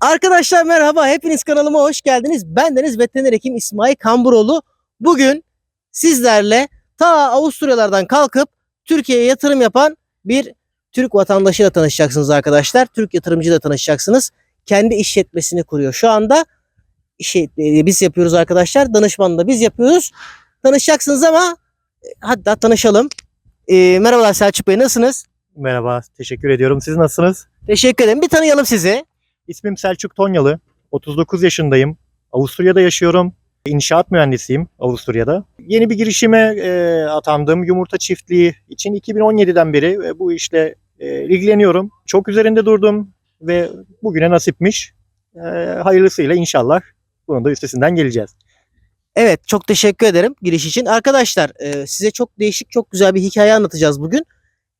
Arkadaşlar merhaba, hepiniz kanalıma hoş geldiniz. Ben deniz veteriner hekim İsmail Kamburoğlu. Bugün sizlerle ta Avusturyalardan kalkıp Türkiye'ye yatırım yapan bir Türk vatandaşıyla tanışacaksınız arkadaşlar. Türk yatırımcıyla tanışacaksınız. Kendi işletmesini kuruyor. Şu anda işletmeyi biz yapıyoruz arkadaşlar. Danışmanı da biz yapıyoruz. Tanışacaksınız ama e, hatta tanışalım. Ee, merhabalar Selçuk Bey nasılsınız? Merhaba, teşekkür ediyorum. Siz nasılsınız? Teşekkür ederim. Bir tanıyalım sizi. İsmim Selçuk Tonyalı. 39 yaşındayım. Avusturya'da yaşıyorum. İnşaat mühendisiyim Avusturya'da. Yeni bir girişime e, atandım. Yumurta çiftliği için 2017'den beri e, bu işle e, ilgileniyorum. Çok üzerinde durdum ve bugüne nasipmiş. E, hayırlısıyla inşallah bunun da üstesinden geleceğiz. Evet çok teşekkür ederim giriş için. Arkadaşlar e, size çok değişik çok güzel bir hikaye anlatacağız bugün.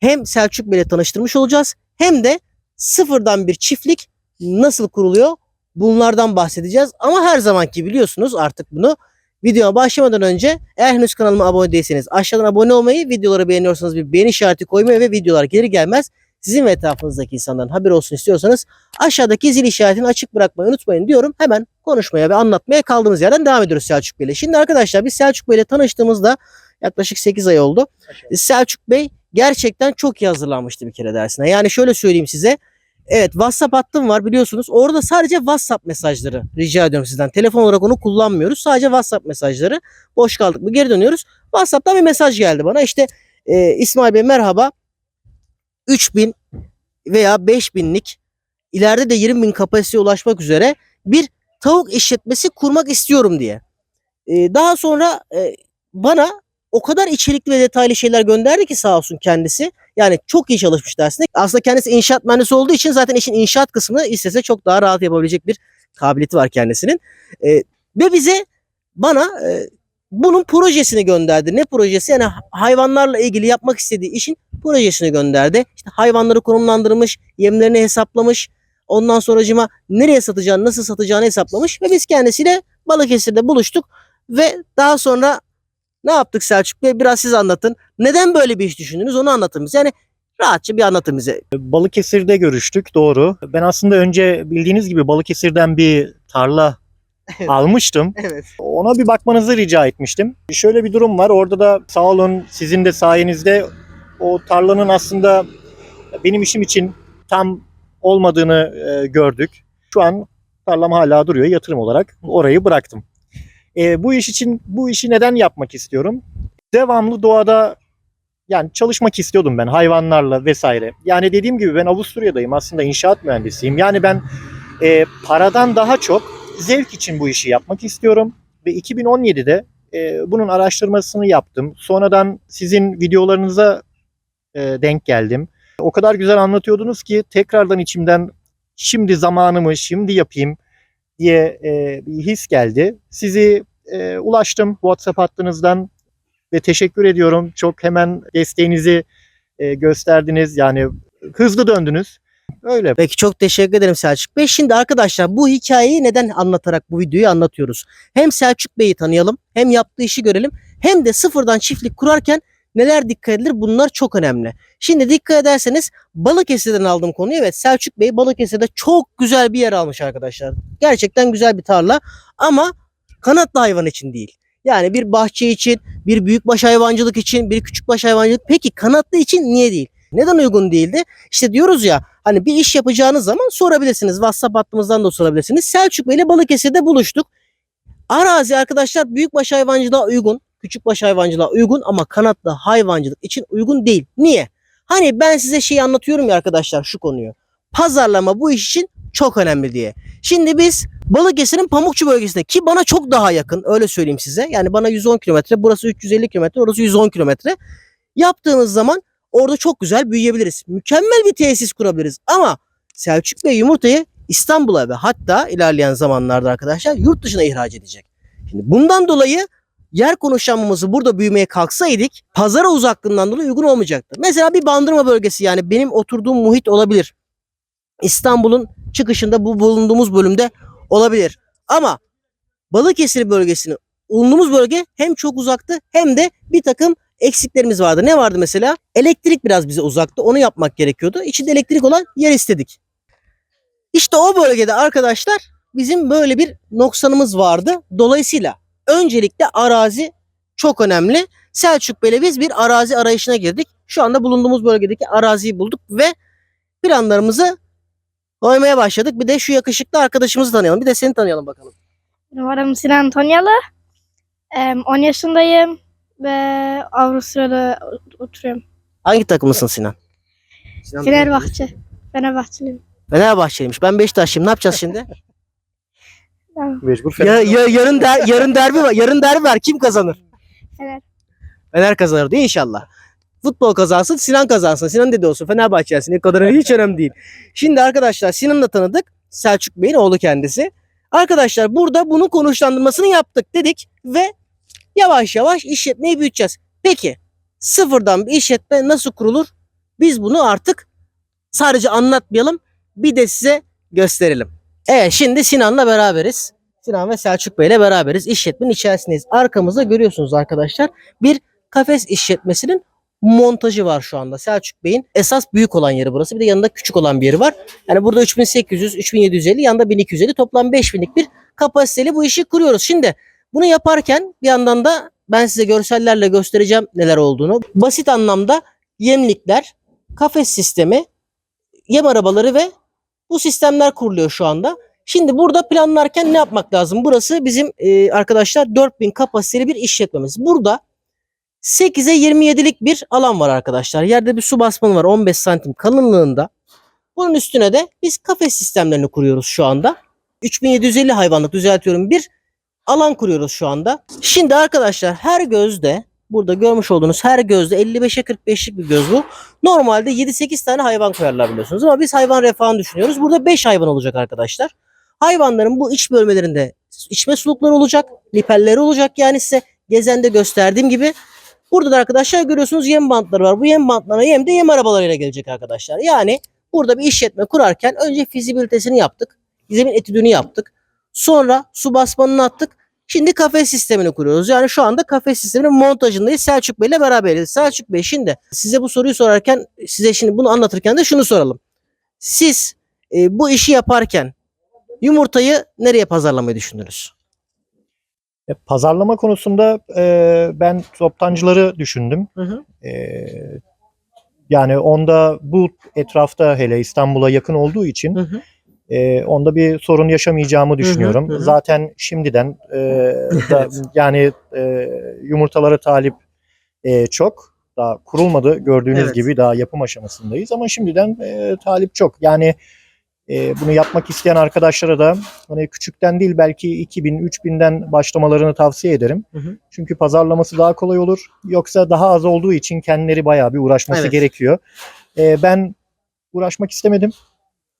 Hem Selçuk Bey'le tanıştırmış olacağız hem de sıfırdan bir çiftlik nasıl kuruluyor bunlardan bahsedeceğiz. Ama her zamanki biliyorsunuz artık bunu. Videoya başlamadan önce eğer henüz kanalıma abone değilseniz aşağıdan abone olmayı, videoları beğeniyorsanız bir beğeni işareti koymayı ve videolar gelir gelmez sizin ve etrafınızdaki insanların haber olsun istiyorsanız aşağıdaki zil işaretini açık bırakmayı unutmayın diyorum. Hemen konuşmaya ve anlatmaya kaldığımız yerden devam ediyoruz Selçuk Bey'le. Şimdi arkadaşlar biz Selçuk Bey'le tanıştığımızda yaklaşık 8 ay oldu. Selçuk Bey gerçekten çok iyi hazırlanmıştı bir kere dersine. Yani şöyle söyleyeyim size. Evet WhatsApp hattım var biliyorsunuz. Orada sadece WhatsApp mesajları rica ediyorum sizden. Telefon olarak onu kullanmıyoruz. Sadece WhatsApp mesajları. Boş kaldık mı geri dönüyoruz. WhatsApp'tan bir mesaj geldi bana. İşte e, İsmail Bey merhaba. 3000 veya 5000'lik ileride de 20 bin kapasiteye ulaşmak üzere bir tavuk işletmesi kurmak istiyorum diye. Ee, daha sonra e, bana o kadar içerikli ve detaylı şeyler gönderdi ki sağ olsun kendisi. Yani çok iyi çalışmış dersinde. Aslında kendisi inşaat mühendisi olduğu için zaten işin inşaat kısmını istese çok daha rahat yapabilecek bir kabiliyeti var kendisinin. Ee, ve bize bana e, bunun projesini gönderdi. Ne projesi? Yani hayvanlarla ilgili yapmak istediği işin projesini gönderdi. İşte hayvanları konumlandırmış, yemlerini hesaplamış. Ondan sonracıma nereye satacağını, nasıl satacağını hesaplamış ve biz kendisiyle Balıkesir'de buluştuk ve daha sonra ne yaptık Selçuk Bey? Biraz siz anlatın. Neden böyle bir iş düşündünüz? Onu anlatın bize. Yani rahatça bir anlatın bize. Balıkesir'de görüştük doğru. Ben aslında önce bildiğiniz gibi Balıkesir'den bir tarla Evet. almıştım. Evet. Ona bir bakmanızı rica etmiştim. Şöyle bir durum var. Orada da sağ olun sizin de sayenizde o tarlanın aslında benim işim için tam olmadığını e, gördük. Şu an tarlam hala duruyor yatırım olarak. Orayı bıraktım. E, bu iş için bu işi neden yapmak istiyorum? Devamlı doğada yani çalışmak istiyordum ben hayvanlarla vesaire. Yani dediğim gibi ben Avusturya'dayım aslında inşaat mühendisiyim. Yani ben e, paradan daha çok zevk için bu işi yapmak istiyorum. Ve 2017'de e, bunun araştırmasını yaptım. Sonradan sizin videolarınıza e, denk geldim. O kadar güzel anlatıyordunuz ki tekrardan içimden şimdi zamanımı şimdi yapayım diye e, bir his geldi. Sizi e, ulaştım WhatsApp hattınızdan ve teşekkür ediyorum. Çok hemen desteğinizi e, gösterdiniz. Yani hızlı döndünüz. Öyle. Peki çok teşekkür ederim Selçuk Bey. Şimdi arkadaşlar bu hikayeyi neden anlatarak bu videoyu anlatıyoruz? Hem Selçuk Bey'i tanıyalım, hem yaptığı işi görelim, hem de sıfırdan çiftlik kurarken neler dikkat edilir bunlar çok önemli. Şimdi dikkat ederseniz Balıkesir'den aldığım konuyu evet Selçuk Bey Balıkesir'de çok güzel bir yer almış arkadaşlar. Gerçekten güzel bir tarla ama kanatlı hayvan için değil. Yani bir bahçe için, bir büyükbaş hayvancılık için, bir küçükbaş hayvancılık. Peki kanatlı için niye değil? Neden uygun değildi? İşte diyoruz ya hani bir iş yapacağınız zaman sorabilirsiniz. WhatsApp hattımızdan da sorabilirsiniz. Selçuk Bey ile Balıkesir'de buluştuk. Arazi arkadaşlar büyükbaş hayvancılığa uygun, küçükbaş hayvancılığa uygun ama kanatlı hayvancılık için uygun değil. Niye? Hani ben size şeyi anlatıyorum ya arkadaşlar şu konuyu. Pazarlama bu iş için çok önemli diye. Şimdi biz Balıkesir'in Pamukçu bölgesinde ki bana çok daha yakın öyle söyleyeyim size. Yani bana 110 kilometre burası 350 kilometre orası 110 kilometre. Yaptığınız zaman orada çok güzel büyüyebiliriz. Mükemmel bir tesis kurabiliriz. Ama Selçuk Bey yumurtayı İstanbul'a ve hatta ilerleyen zamanlarda arkadaşlar yurt dışına ihraç edecek. Şimdi bundan dolayı yer konuşmamızı burada büyümeye kalksaydık pazara uzaklığından dolayı uygun olmayacaktı. Mesela bir bandırma bölgesi yani benim oturduğum muhit olabilir. İstanbul'un çıkışında bu bulunduğumuz bölümde olabilir. Ama Balıkesir bölgesini bulunduğumuz bölge hem çok uzaktı hem de bir takım eksiklerimiz vardı. Ne vardı mesela? Elektrik biraz bize uzaktı. Onu yapmak gerekiyordu. İçinde elektrik olan yer istedik. İşte o bölgede arkadaşlar bizim böyle bir noksanımız vardı. Dolayısıyla öncelikle arazi çok önemli. Selçuk Bey'le biz bir arazi arayışına girdik. Şu anda bulunduğumuz bölgedeki araziyi bulduk ve planlarımızı koymaya başladık. Bir de şu yakışıklı arkadaşımızı tanıyalım. Bir de seni tanıyalım bakalım. Adım Sinan Tonyalı. Em, 10 yaşındayım ve Avusturya'da oturuyorum. Hangi takımlısın Sinan? Sinan Fenerbahçe. Fenerbahçeliyim. Fenerbahçeliymiş. Ben Beşiktaşlıyım. Ne yapacağız şimdi? Mecbur ya, ya, yarın der, yarın derbi var. Yarın derbi var. Kim kazanır? Fener. Fener kazanır diye inşallah. Futbol kazansın, Sinan kazansın. Sinan dedi olsun. Fenerbahçe gelsin. Ne kadar hiç önemli değil. Şimdi arkadaşlar Sinan'ı da tanıdık. Selçuk Bey'in oğlu kendisi. Arkadaşlar burada bunun konuşlandırmasını yaptık dedik ve yavaş yavaş işletmeyi büyüteceğiz. Peki sıfırdan bir işletme nasıl kurulur? Biz bunu artık sadece anlatmayalım. Bir de size gösterelim. Evet şimdi Sinan'la beraberiz. Sinan ve Selçuk Bey'le beraberiz. İşletmenin içerisindeyiz. Arkamızda görüyorsunuz arkadaşlar bir kafes işletmesinin montajı var şu anda. Selçuk Bey'in esas büyük olan yeri burası. Bir de yanında küçük olan bir yeri var. Yani burada 3800, 3750, yanında 1250 toplam 5000'lik bir kapasiteli bu işi kuruyoruz. Şimdi bunu yaparken bir yandan da ben size görsellerle göstereceğim neler olduğunu. Basit anlamda yemlikler, kafes sistemi, yem arabaları ve bu sistemler kuruluyor şu anda. Şimdi burada planlarken ne yapmak lazım? Burası bizim e, arkadaşlar 4000 kapasiteli bir işletmemiz. Burada 8'e 27'lik bir alan var arkadaşlar. Yerde bir su basmanı var 15 santim kalınlığında. Bunun üstüne de biz kafes sistemlerini kuruyoruz şu anda. 3750 hayvanlık düzeltiyorum bir alan kuruyoruz şu anda. Şimdi arkadaşlar her gözde burada görmüş olduğunuz her gözde 55'e 45'lik bir göz bu. Normalde 7-8 tane hayvan koyarlar biliyorsunuz ama biz hayvan refahını düşünüyoruz. Burada 5 hayvan olacak arkadaşlar. Hayvanların bu iç bölmelerinde içme sulukları olacak, lipelleri olacak yani size gezende gösterdiğim gibi. Burada da arkadaşlar görüyorsunuz yem bantları var. Bu yem bantlarına yem de yem arabalarıyla gelecek arkadaşlar. Yani burada bir işletme kurarken önce fizibilitesini yaptık. Zemin etüdünü yaptık. Sonra su basmanını attık. Şimdi kafes sistemini kuruyoruz. Yani şu anda kafes sisteminin montajındayız. Selçuk Bey'le beraberiz. Selçuk Bey şimdi size bu soruyu sorarken size şimdi bunu anlatırken de şunu soralım. Siz e, bu işi yaparken yumurtayı nereye pazarlamayı düşündünüz? E, Pazarlama konusunda e, ben toptancıları düşündüm. Hı hı. E, yani onda bu etrafta hele İstanbul'a yakın olduğu için Hı hı. E, onda bir sorun yaşamayacağımı düşünüyorum. hı hı. Zaten şimdiden e, da, yani e, yumurtalara talip e, çok. Daha kurulmadı gördüğünüz Evet. gibi daha yapım aşamasındayız ama şimdiden e, talip çok. Yani e, bunu yapmak isteyen arkadaşlara da hani küçükten değil belki 2000 3000'den başlamalarını tavsiye ederim. Hı hı. Çünkü pazarlaması daha kolay olur. Yoksa daha az olduğu için kendileri bayağı bir uğraşması Evet. gerekiyor. E, ben uğraşmak istemedim.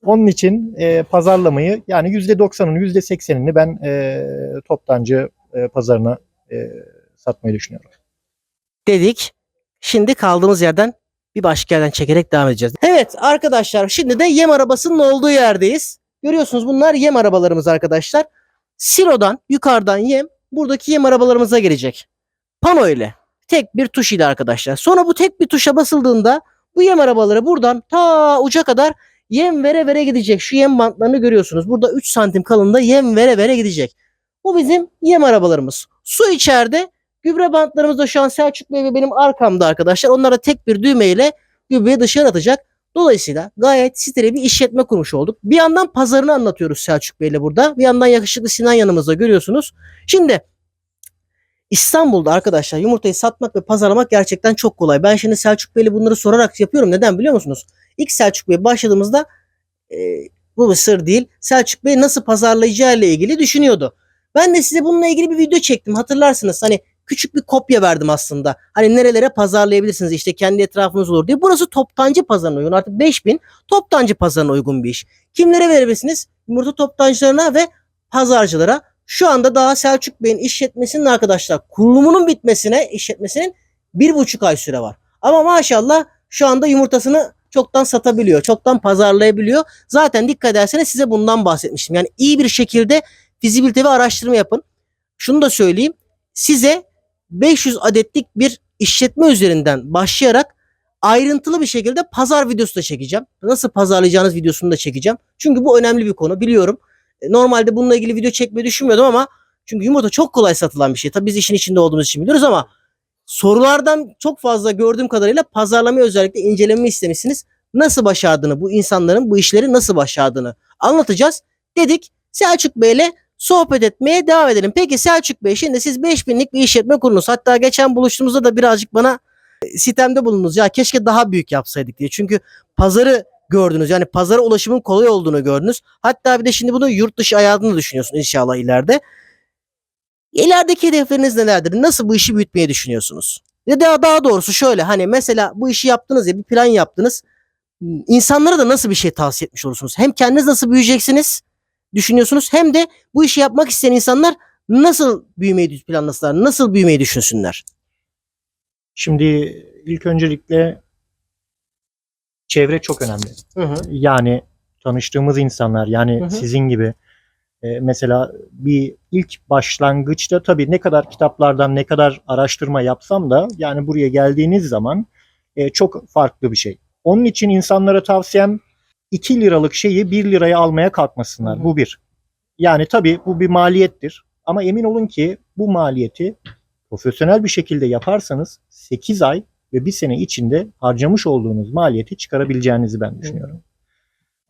Onun için e, pazarlamayı yani %90'ını %80'ini ben e, toptancı e, pazarına e, satmayı düşünüyorum. dedik. Şimdi kaldığımız yerden bir başka yerden çekerek devam edeceğiz. Evet arkadaşlar şimdi de yem arabasının olduğu yerdeyiz. Görüyorsunuz bunlar yem arabalarımız arkadaşlar. Silodan yukarıdan yem buradaki yem arabalarımıza gelecek. Pano ile tek bir tuş ile arkadaşlar. Sonra bu tek bir tuşa basıldığında bu yem arabaları buradan ta uca kadar yem vere vere gidecek. Şu yem bantlarını görüyorsunuz. Burada 3 santim kalınlığında yem vere vere gidecek. Bu bizim yem arabalarımız. Su içeride Gübre bantlarımız da şu an Selçuk Bey ve benim arkamda arkadaşlar. Onlar da tek bir düğmeyle gübreyi dışarı atacak. Dolayısıyla gayet siteli bir işletme kurmuş olduk. Bir yandan pazarını anlatıyoruz Selçuk Bey'le burada. Bir yandan yakışıklı Sinan yanımızda görüyorsunuz. Şimdi İstanbul'da arkadaşlar yumurtayı satmak ve pazarlamak gerçekten çok kolay. Ben şimdi Selçuk Bey'le bunları sorarak yapıyorum. Neden biliyor musunuz? İlk Selçuk Bey başladığımızda e, bu bir sır değil. Selçuk Bey nasıl pazarlayacağı ile ilgili düşünüyordu. Ben de size bununla ilgili bir video çektim. Hatırlarsınız hani küçük bir kopya verdim aslında. Hani nerelere pazarlayabilirsiniz işte kendi etrafınız olur diye. Burası toptancı pazarına uygun. Artık 5000 toptancı pazarına uygun bir iş. Kimlere verebilirsiniz? Yumurta toptancılarına ve pazarcılara. Şu anda daha Selçuk Bey'in işletmesinin arkadaşlar kurulumunun bitmesine işletmesinin bir buçuk ay süre var. Ama maşallah şu anda yumurtasını çoktan satabiliyor. Çoktan pazarlayabiliyor. Zaten dikkat ederseniz size bundan bahsetmiştim. Yani iyi bir şekilde fizibilite ve araştırma yapın. Şunu da söyleyeyim. Size 500 adetlik bir işletme üzerinden başlayarak ayrıntılı bir şekilde pazar videosu da çekeceğim. Nasıl pazarlayacağınız videosunu da çekeceğim. Çünkü bu önemli bir konu biliyorum. Normalde bununla ilgili video çekmeyi düşünmüyordum ama çünkü yumurta çok kolay satılan bir şey. Tabii biz işin içinde olduğumuz için biliyoruz ama sorulardan çok fazla gördüğüm kadarıyla pazarlamayı özellikle incelememi istemişsiniz. Nasıl başardığını, bu insanların bu işleri nasıl başardığını anlatacağız. Dedik Selçuk Bey'le sohbet etmeye devam edelim. Peki Selçuk Bey şimdi siz 5000'lik bir işletme kurdunuz. Hatta geçen buluştuğumuzda da birazcık bana e, sitemde bulundunuz. Ya keşke daha büyük yapsaydık diye. Çünkü pazarı gördünüz. Yani pazara ulaşımın kolay olduğunu gördünüz. Hatta bir de şimdi bunu yurt dışı ayağını düşünüyorsunuz inşallah ileride. İlerideki hedefleriniz nelerdir? Nasıl bu işi büyütmeyi düşünüyorsunuz? Ya daha, daha doğrusu şöyle hani mesela bu işi yaptınız ya bir plan yaptınız. İnsanlara da nasıl bir şey tavsiye etmiş olursunuz? Hem kendiniz nasıl büyüyeceksiniz düşünüyorsunuz hem de bu işi yapmak isteyen insanlar nasıl büyümeyi planlasınlar? Nasıl büyümeyi düşünsünler? Şimdi ilk öncelikle çevre çok önemli. Hı hı. Yani tanıştığımız insanlar yani Hı hı. sizin gibi e, mesela bir ilk başlangıçta tabii ne kadar kitaplardan ne kadar araştırma yapsam da yani buraya geldiğiniz zaman e, çok farklı bir şey. Onun için insanlara tavsiyem 2 liralık şeyi 1 liraya almaya kalkmasınlar. Hı hı. Bu bir. Yani tabii bu bir maliyettir. Ama emin olun ki bu maliyeti profesyonel bir şekilde yaparsanız 8 ay ve 1 sene içinde harcamış olduğunuz maliyeti çıkarabileceğinizi ben düşünüyorum.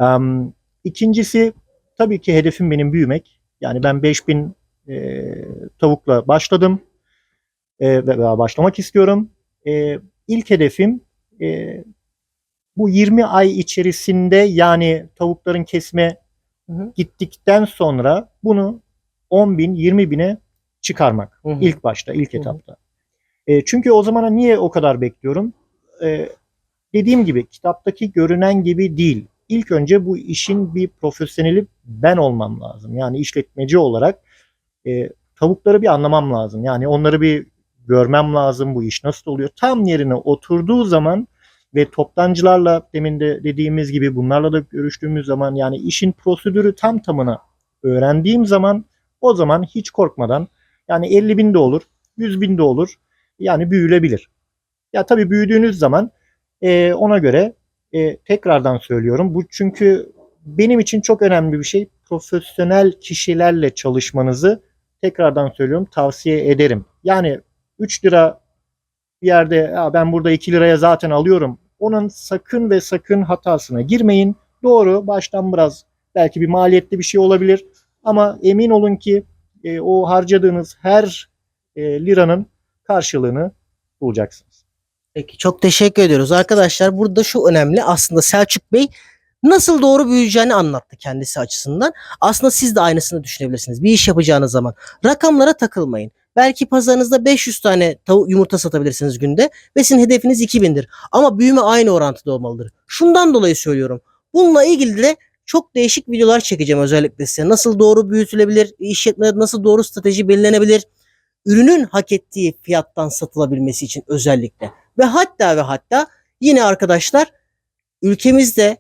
Em, İkincisi tabii ki hedefim benim büyümek. Yani ben 5000 e, tavukla başladım e, ve başlamak istiyorum. E, ilk hedefim e, bu 20 ay içerisinde yani tavukların kesme Hı hı. gittikten sonra bunu 10 bin 20 bine çıkarmak. Hı hı. ilk başta, ilk Hı hı. E, çünkü o zamana niye o kadar bekliyorum? E, dediğim gibi kitaptaki görünen gibi değil. İlk önce bu işin bir profesyoneli ben olmam lazım. Yani işletmeci olarak e, tavukları bir anlamam lazım. Yani onları bir görmem lazım. Bu iş nasıl oluyor? Tam yerine oturduğu zaman ve toptancılarla demin de dediğimiz gibi bunlarla da görüştüğümüz zaman yani işin prosedürü tam tamına öğrendiğim zaman o zaman hiç korkmadan yani 50 bin de olur, 100 bin de olur. Yani büyülebilir. Ya tabii büyüdüğünüz zaman e, ona göre e, tekrardan söylüyorum. Bu çünkü benim için çok önemli bir şey. Profesyonel kişilerle çalışmanızı tekrardan söylüyorum tavsiye ederim. Yani 3 lira bir yerde ya ben burada 2 liraya zaten alıyorum. Onun sakın ve sakın hatasına girmeyin. Doğru baştan biraz belki bir maliyetli bir şey olabilir. Ama emin olun ki e, o harcadığınız her e, liranın karşılığını bulacaksınız. Peki çok teşekkür ediyoruz. Arkadaşlar burada şu önemli. Aslında Selçuk Bey nasıl doğru büyüyeceğini anlattı kendisi açısından. Aslında siz de aynısını düşünebilirsiniz. Bir iş yapacağınız zaman rakamlara takılmayın. Belki pazarınızda 500 tane tavuk yumurta satabilirsiniz günde ve sizin hedefiniz 2000'dir. Ama büyüme aynı orantıda olmalıdır. Şundan dolayı söylüyorum. Bununla ilgili de çok değişik videolar çekeceğim özellikle size. Nasıl doğru büyütülebilir, işletmede nasıl doğru strateji belirlenebilir, ürünün hak ettiği fiyattan satılabilmesi için özellikle. Ve hatta ve hatta yine arkadaşlar ülkemizde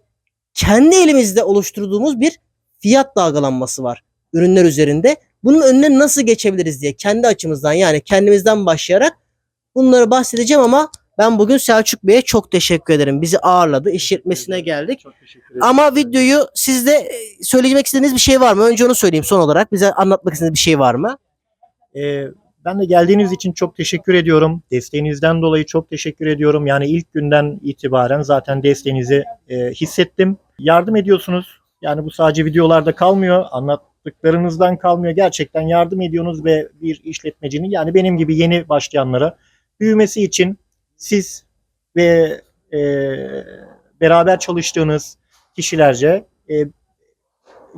kendi elimizde oluşturduğumuz bir fiyat dalgalanması var ürünler üzerinde. Bunun önüne nasıl geçebiliriz diye kendi açımızdan yani kendimizden başlayarak bunları bahsedeceğim ama ben bugün Selçuk Bey'e çok teşekkür ederim. Bizi ağırladı, işletmesine geldik. Çok teşekkür ederim. Ama videoyu sizde e, söylemek istediğiniz bir şey var mı? Önce onu söyleyeyim son olarak. Bize anlatmak istediğiniz bir şey var mı? Ee, ben de geldiğiniz için çok teşekkür ediyorum. Desteğinizden dolayı çok teşekkür ediyorum. Yani ilk günden itibaren zaten desteğinizi e, hissettim. Yardım ediyorsunuz. Yani bu sadece videolarda kalmıyor. Anlattıklarınızdan kalmıyor. Gerçekten yardım ediyorsunuz ve bir işletmecinin yani benim gibi yeni başlayanlara büyümesi için siz ve e, beraber çalıştığınız kişilerce e,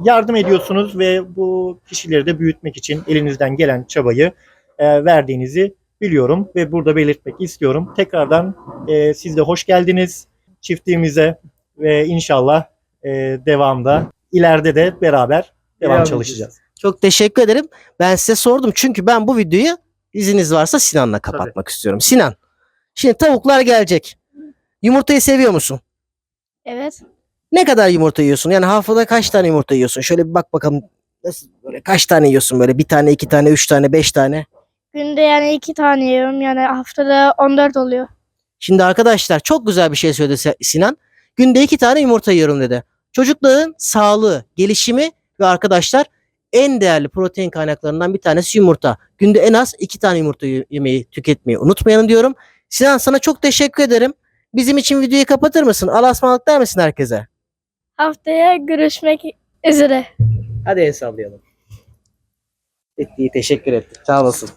yardım ediyorsunuz ve bu kişileri de büyütmek için elinizden gelen çabayı e, verdiğinizi biliyorum ve burada belirtmek istiyorum. Tekrardan e, siz de hoş geldiniz çiftliğimize ve inşallah e, devamda ileride de beraber devam Devam çalışacağız. Çok teşekkür ederim. Ben size sordum çünkü ben bu videoyu izniniz varsa Sinan'la kapatmak istiyorum. Sinan, şimdi tavuklar gelecek. Yumurtayı seviyor musun? Evet. Ne kadar yumurta yiyorsun? Yani haftada kaç tane yumurta yiyorsun? Şöyle bir bak bakalım. Nasıl böyle kaç tane yiyorsun böyle? Bir tane, iki tane, üç tane, beş tane. Günde yani iki tane yiyorum. Yani haftada 14 oluyor. Şimdi arkadaşlar çok güzel bir şey söyledi Sinan. Günde iki tane yumurta yiyorum dedi. Çocukların sağlığı, gelişimi ve arkadaşlar en değerli protein kaynaklarından bir tanesi yumurta. Günde en az iki tane yumurta yemeyi, tüketmeyi unutmayalım diyorum. Sinan sana çok teşekkür ederim. Bizim için videoyu kapatır mısın? Allah'a ısmarladık der misin herkese? Haftaya görüşmek üzere. Hadi el sallayalım. Ettiği teşekkür ettik. Sağ olasın.